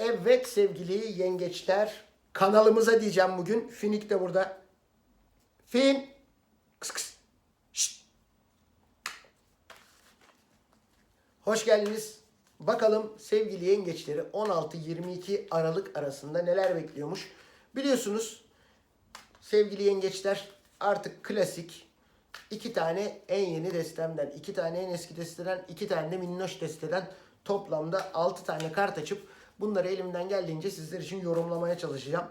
Evet sevgili yengeçler kanalımıza diyeceğim bugün. Finik de burada. Fin. Kıs kıs. Şşt. Hoş geldiniz. Bakalım sevgili yengeçleri 16-22 Aralık arasında neler bekliyormuş. Biliyorsunuz sevgili yengeçler artık klasik iki tane en yeni destemden, iki tane en eski desteden, iki tane de minnoş desteden toplamda 6 tane kart açıp bunları elimden geldiğince sizler için yorumlamaya çalışacağım.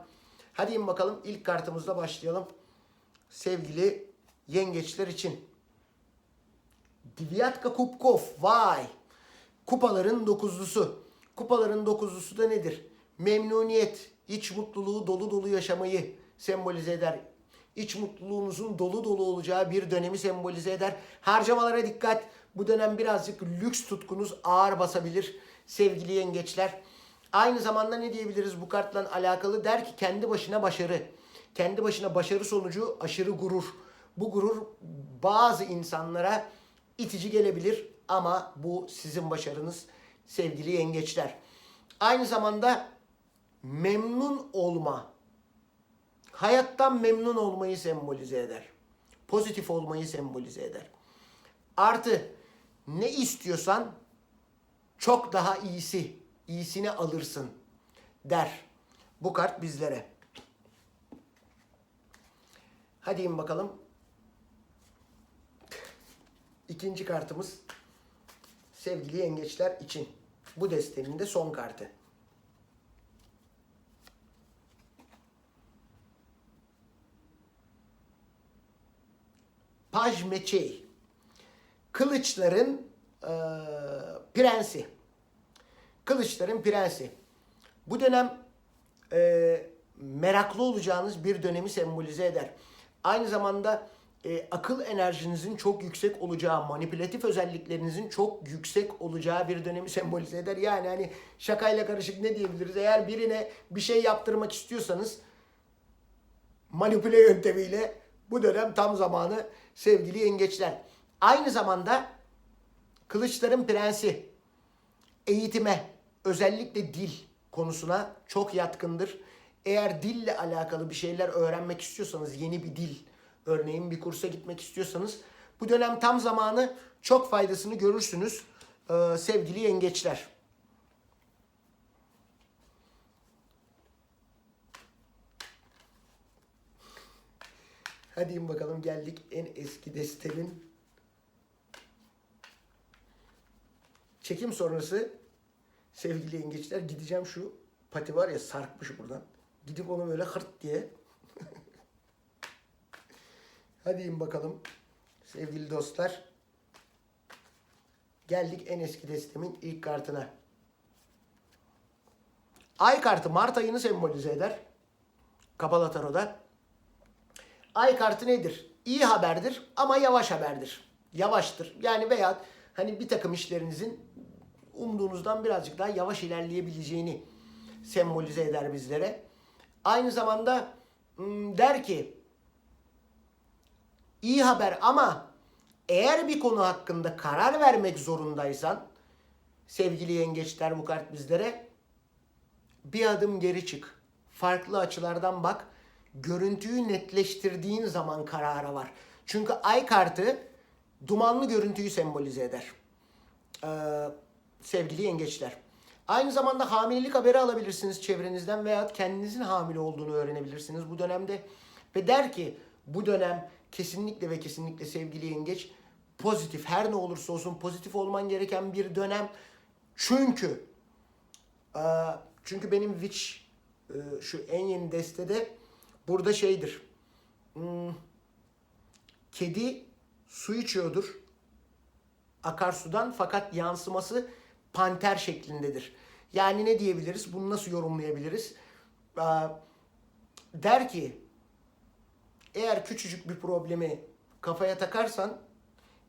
Hadi in bakalım ilk kartımızla başlayalım. Sevgili yengeçler için. Divyatka Kupkov. Vay. Kupaların dokuzlusu. Kupaların dokuzlusu da nedir? Memnuniyet, iç mutluluğu dolu dolu yaşamayı sembolize eder. İç mutluluğunuzun dolu dolu olacağı bir dönemi sembolize eder. Harcamalara dikkat. Bu dönem birazcık lüks tutkunuz ağır basabilir sevgili yengeçler. Aynı zamanda ne diyebiliriz bu kartla alakalı? Der ki kendi başına başarı. Kendi başına başarı sonucu aşırı gurur. Bu gurur bazı insanlara itici gelebilir ama bu sizin başarınız sevgili yengeçler. Aynı zamanda memnun olma, hayattan memnun olmayı sembolize eder. Pozitif olmayı sembolize eder. Artı ne istiyorsan çok daha iyisi, iyisini alırsın der. Bu kart bizlere. Hadi in bakalım. İkinci kartımız sevgili yengeçler için. Bu destenin de son kartı. Paj Meçey. Kılıçların eee, prensi. Kılıçların prensi. Bu dönem eee, meraklı olacağınız bir dönemi sembolize eder. Aynı zamanda e, akıl enerjinizin çok yüksek olacağı, manipülatif özelliklerinizin çok yüksek olacağı bir dönemi sembolize eder. Yani hani şakayla karışık ne diyebiliriz? Eğer birine bir şey yaptırmak istiyorsanız manipüle yöntemiyle bu dönem tam zamanı sevgili yengeçler. Aynı zamanda kılıçların prensi eğitime özellikle dil konusuna çok yatkındır. Eğer dille alakalı bir şeyler öğrenmek istiyorsanız yeni bir dil örneğin bir kursa gitmek istiyorsanız bu dönem tam zamanı çok faydasını görürsünüz ee, sevgili yengeçler. Hadi bakalım geldik en eski destenin çekim sonrası sevgili yengeçler gideceğim şu pati var ya sarkmış buradan. Gidip onu böyle hırt diye Hadi in bakalım sevgili dostlar. Geldik en eski destemin ilk kartına. Ay kartı Mart ayını sembolize eder. Kapalı taroda. Ay kartı nedir? İyi haberdir ama yavaş haberdir. Yavaştır. Yani veya hani bir takım işlerinizin umduğunuzdan birazcık daha yavaş ilerleyebileceğini sembolize eder bizlere. Aynı zamanda hmm, der ki iyi haber ama eğer bir konu hakkında karar vermek zorundaysan sevgili yengeçler bu kart bizlere bir adım geri çık. Farklı açılardan bak. Görüntüyü netleştirdiğin zaman karara var. Çünkü ay kartı dumanlı görüntüyü sembolize eder. Ee, sevgili yengeçler. Aynı zamanda hamilelik haberi alabilirsiniz çevrenizden veya kendinizin hamile olduğunu öğrenebilirsiniz bu dönemde. Ve der ki bu dönem kesinlikle ve kesinlikle sevgili yengeç pozitif her ne olursa olsun pozitif olman gereken bir dönem. Çünkü e, çünkü benim Witch e, şu en yeni destede burada şeydir. Hmm, kedi su içiyordur akarsudan fakat yansıması panter şeklindedir. Yani ne diyebiliriz? Bunu nasıl yorumlayabiliriz? Ee, der ki eğer küçücük bir problemi kafaya takarsan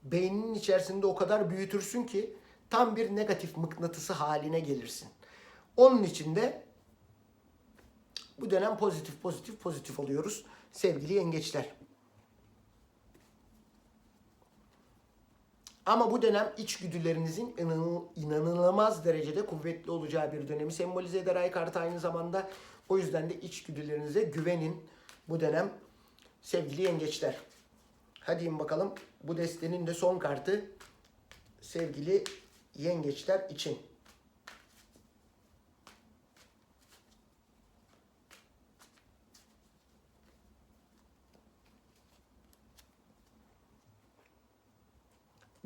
beyninin içerisinde o kadar büyütürsün ki tam bir negatif mıknatısı haline gelirsin. Onun için de bu dönem pozitif pozitif pozitif oluyoruz sevgili yengeçler. Ama bu dönem içgüdülerinizin inanıl- inanılmaz derecede kuvvetli olacağı bir dönemi sembolize eder ay kartı aynı zamanda. O yüzden de içgüdülerinize güvenin bu dönem sevgili yengeçler. Hadi bakalım bu destenin de son kartı sevgili yengeçler için.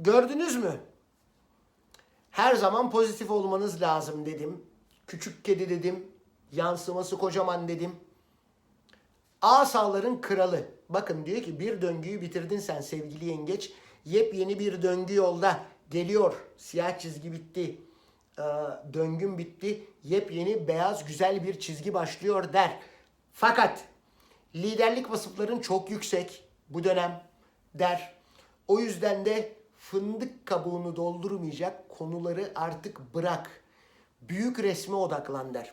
Gördünüz mü? Her zaman pozitif olmanız lazım dedim. Küçük kedi dedim. Yansıması kocaman dedim. Asaların kralı. Bakın diyor ki bir döngüyü bitirdin sen sevgili yengeç. Yepyeni bir döngü yolda geliyor. Siyah çizgi bitti. Ee, döngün bitti. Yepyeni beyaz güzel bir çizgi başlıyor der. Fakat liderlik vasıfların çok yüksek bu dönem der. O yüzden de fındık kabuğunu doldurmayacak konuları artık bırak. Büyük resme odaklan der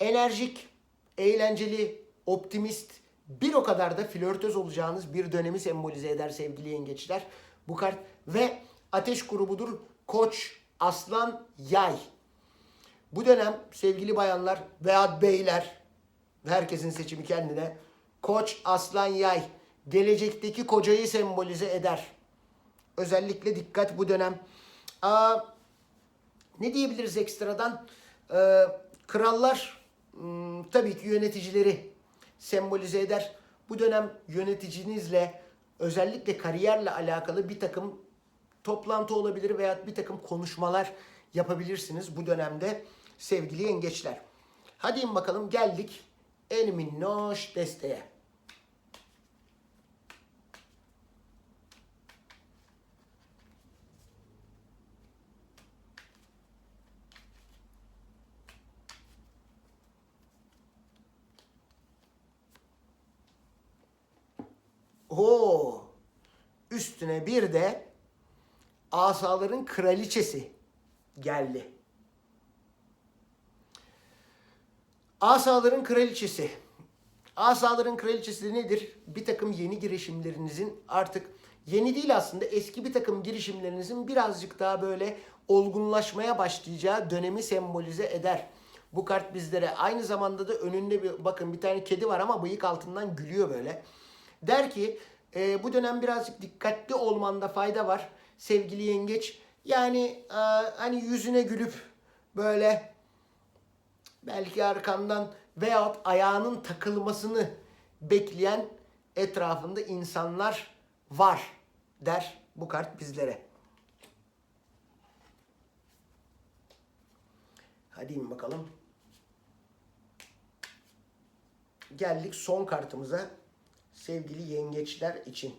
enerjik, eğlenceli, optimist, bir o kadar da flörtöz olacağınız bir dönemi sembolize eder sevgili yengeçler. Bu kart ve ateş grubudur koç, aslan, yay. Bu dönem sevgili bayanlar veya beyler, herkesin seçimi kendine, koç, aslan, yay, gelecekteki kocayı sembolize eder. Özellikle dikkat bu dönem. Aa, ne diyebiliriz ekstradan? Ee, krallar hmm, tabii ki yöneticileri sembolize eder. Bu dönem yöneticinizle özellikle kariyerle alakalı bir takım toplantı olabilir veya bir takım konuşmalar yapabilirsiniz bu dönemde sevgili yengeçler. Hadi bakalım geldik en minnoş desteğe. Üstüne bir de asaların kraliçesi geldi. Asaların kraliçesi. Asaların kraliçesi nedir? Bir takım yeni girişimlerinizin artık yeni değil aslında eski bir takım girişimlerinizin birazcık daha böyle olgunlaşmaya başlayacağı dönemi sembolize eder. Bu kart bizlere aynı zamanda da önünde bir bakın bir tane kedi var ama bıyık altından gülüyor böyle. Der ki e, bu dönem birazcık dikkatli olmanda fayda var sevgili yengeç. Yani e, hani yüzüne gülüp böyle belki arkandan veyahut ayağının takılmasını bekleyen etrafında insanlar var der bu kart bizlere. Hadi bakalım. Geldik son kartımıza sevgili yengeçler için.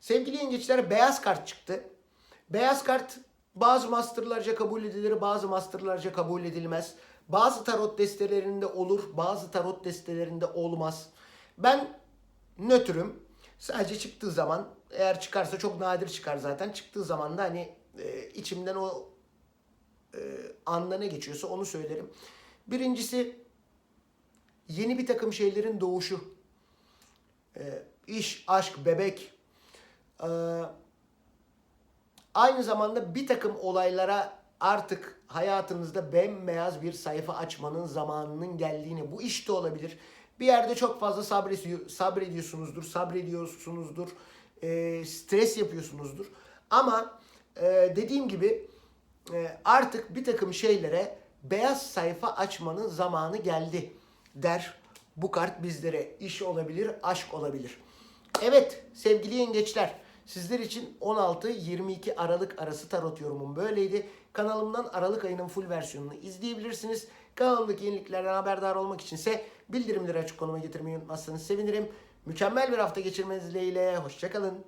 Sevgili yengeçler beyaz kart çıktı. Beyaz kart bazı masterlarca kabul edilir, bazı masterlarca kabul edilmez. Bazı tarot destelerinde olur, bazı tarot destelerinde olmaz. Ben nötrüm. Sadece çıktığı zaman eğer çıkarsa çok nadir çıkar zaten. Çıktığı zaman da hani e, içimden o e, anda ne geçiyorsa onu söylerim. Birincisi yeni bir takım şeylerin doğuşu. E, iş, aşk, bebek. E, aynı zamanda bir takım olaylara artık hayatınızda bembeyaz bir sayfa açmanın zamanının geldiğini. Bu iş de olabilir. Bir yerde çok fazla sabrediyor, sabrediyorsunuzdur, sabrediyorsunuzdur, e, stres yapıyorsunuzdur. Ama e, dediğim gibi e, artık bir takım şeylere beyaz sayfa açmanın zamanı geldi der. Bu kart bizlere iş olabilir, aşk olabilir. Evet sevgili yengeçler sizler için 16-22 Aralık arası tarot yorumum böyleydi. Kanalımdan Aralık ayının full versiyonunu izleyebilirsiniz. Kanalımdaki yeniliklerden haberdar olmak içinse bildirimleri açık konuma getirmeyi unutmazsanız sevinirim. Mükemmel bir hafta geçirmeniz dileğiyle. Hoşçakalın.